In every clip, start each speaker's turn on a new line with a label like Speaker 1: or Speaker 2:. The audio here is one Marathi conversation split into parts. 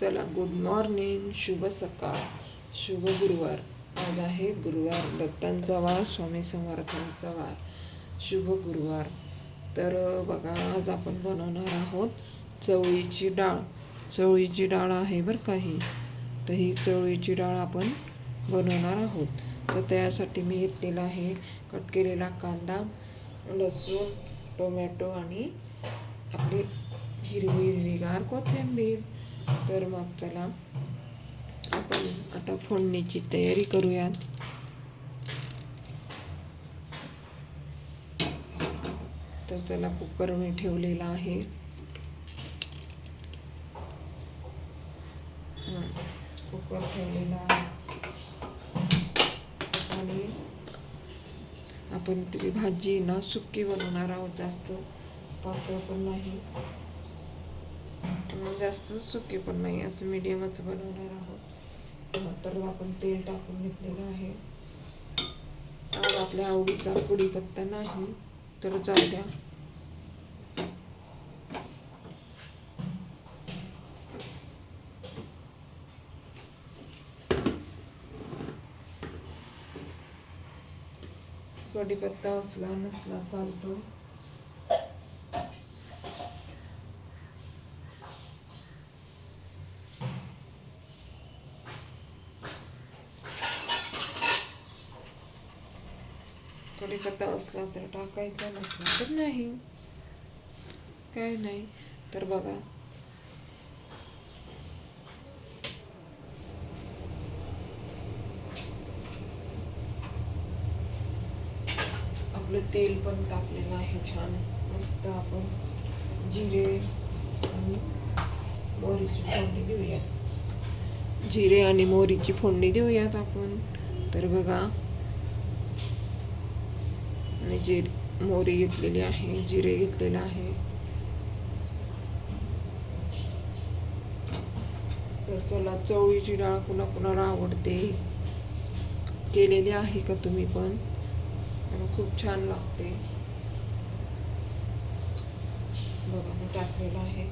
Speaker 1: चला गुड मॉर्निंग शुभ सकाळ शुभ गुरुवार. आज आहे गुरुवार दत्तांचा वार स्वामी समर्थांचा वार. शुभ गुरुवार. तर बघा आज आपण बनवणार आहोत चवळीची डाळ. चवळीची डाळ आहे बरं का ही. तर ही चवळीची डाळ आपण बनवणार आहोत. तर त्यासाठी मी घेतलेला आहे कट केलेला कांदा लसूण टोमॅटो आणि आपली हिरवी हिरवीगार कोथिंबीर. तर मग चला आपण आता फोडणीची तयारी करूयात. तर चला कुकर मी ठेवलेला आहे. कुकर ठेवलेला आहे. आणि आपण ती भाजी ना सुकी बनवणार आहोत जास्त. पातळ पण नाही. आणि जास्त सुके पण नाही असं मिडियमच बनवणार आहोत. तर आपण तेल टाकून घेतलेलं आहे. आज आपल्या आवडीचा कढीपत्ता नाही तर जाऊ द्या. कढीपत्ता असला नसला चालतो. कढीपत्ता असला तर टाकायचा नसला तर नाही. काय नाही. तर बघा. आपलं तेल पण तापलेलं आहे छान. मस्त आपण जिरे आणि मोहरीची फोडणी देऊयात. जिरे आणि मोहरीची फोडणी देऊयात आपण. तर बघा. आणि जिर मोहरी घेतलेली आहे जिरे घेतलेलं आहे. तर चला चवळीची डाळ कुणा कुणाला आवडते? केलेली आहे का तुम्ही पण? आणि खूप छान लागते. बघा मी टाकलेलं आहे.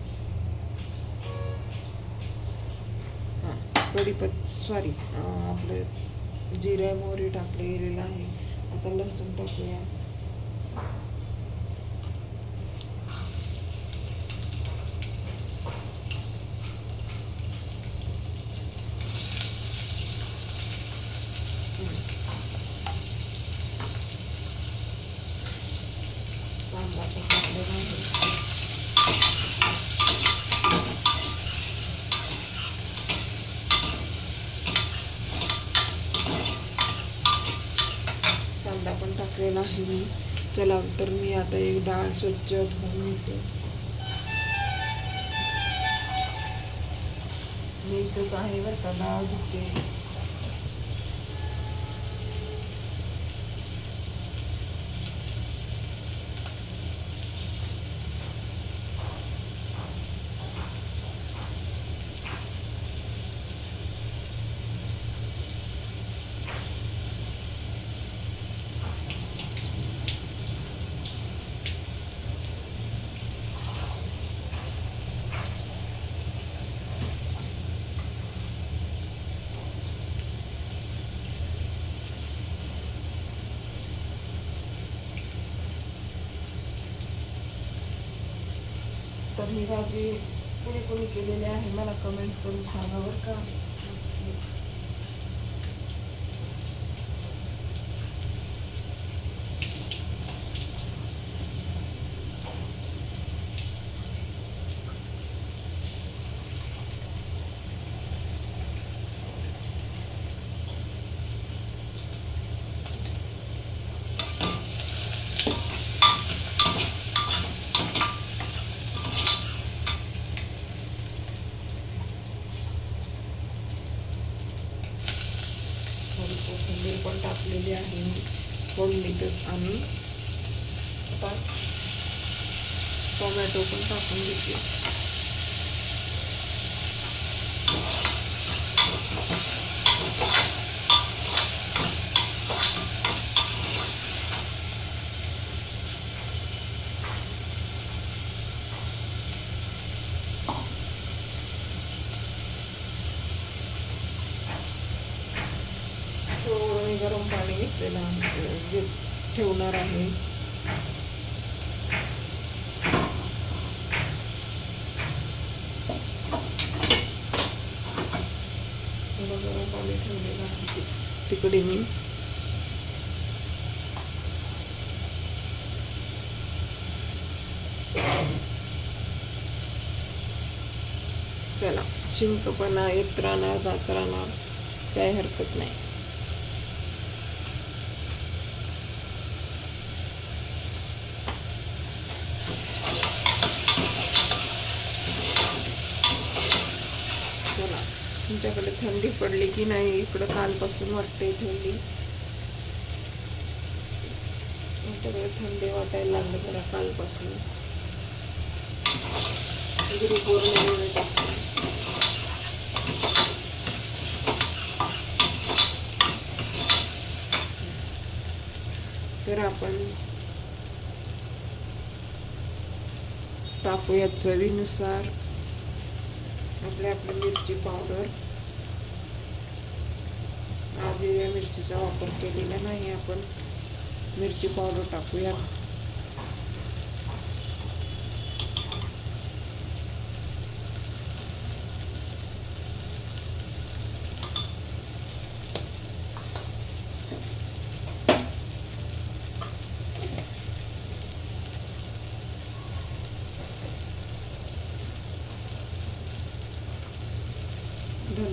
Speaker 1: हां कढीपत सॉरी आपलं जिरे मोहरी टाकले गेलेलं आहे. आता लसूण टाकूया कांदा पण टाकलेला आहे कांदा पण टाकलेला आहे मी चला तर मी आता एक डाळ स्वच्छ धुवून घेते. मी इथंच आहे बरं का डाळ धुते. तर ही भाजी कुणी कुणी केलेली आहे. मला कमेंट करून सांगा बरं का. थोडी कोथिंबीर पण टाकलेली आहे. मी फोडणीतच आणि आता टोमॅटो पण टाकून घेतले. आपल्याला जे ठेवणार आहे. पाणी ठेवलेलं आहे. तिकडे मी. चला शिंकपणा येत राहणार जात राहणार काही हरकत नाही. आमच्याकडे तुमच्याकडे थंडी पडली की नाही इकडं कालपासून वाटते थंडी. आमच्याकडे थंडी वाटायला लागलं जरा कालपासून. तर आपण टाकूया चवीनुसार. आपली आपली मिरची पावडर आज हिरव्या मिरचीचा वापर केलेला नाही आपण. मिरची पावडर टाकूया.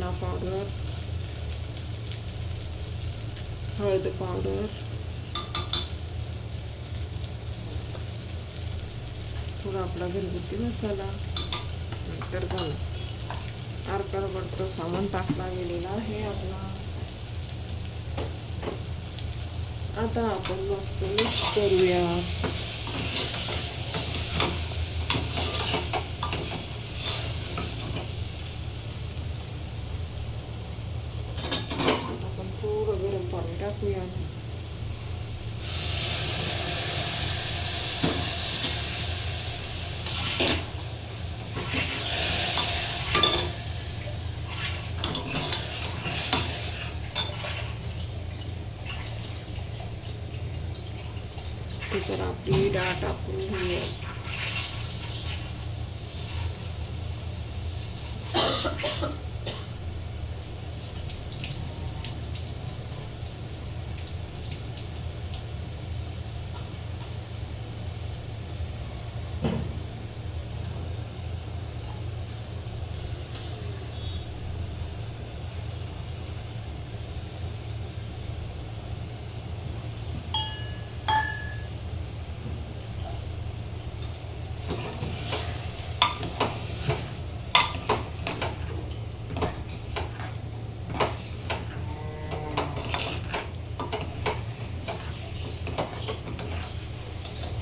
Speaker 1: धना पावडर हळद पावडर थोडा आपला घरगुती मसाला नंतर आरकार अर्कळबडचं सामान टाकला गेलेला आहे आपला आता आपण मस्त मिक्स करूया आपण थोडं गरम पाणी टाकूया त्याच्यावर आपली डाळ टाकून घेऊया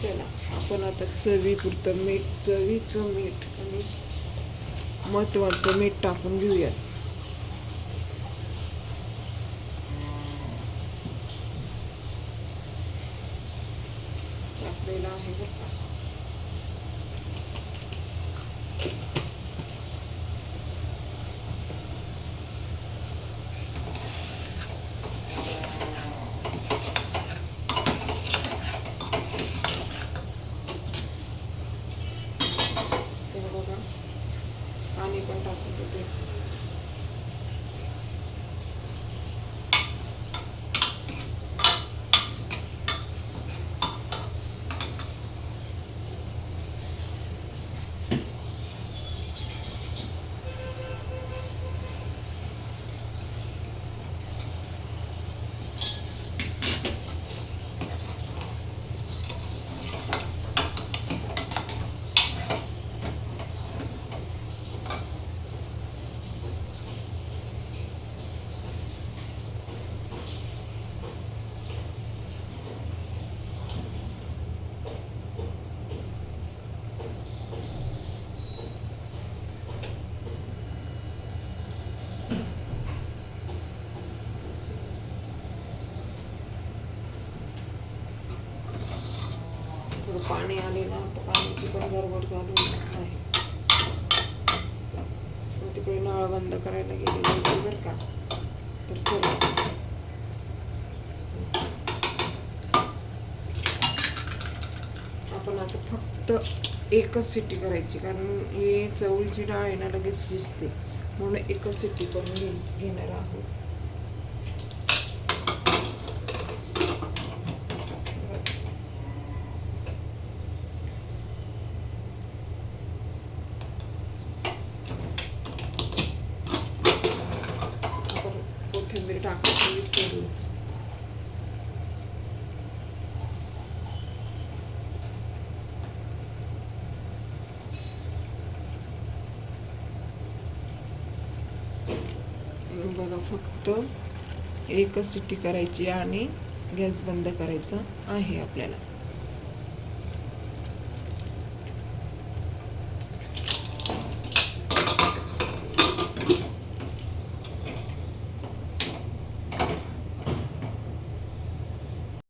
Speaker 1: चला. आपण आता चवीपुरतं मीठ चवीचं मीठ आणि महत्त्वाचं मीठ टाकून घेऊयात. पाणी आलेलं आता पाण्याची पण गडबड चालू आहे. तिकडे नळ बंद करायला गेलेली होती बरं का. तर चला. आपण आता फक्त एकच सिटी करायची कारण हे चवळीची डाळ आहे ना लगेच शिजते. म्हणून एकच सिटी करून घेणार आहोत. कोथिंबीर टाकायची विसरूच बघा फक्त एकच सिटी करायची आणि गॅस बंद करायचा आहे आपल्याला.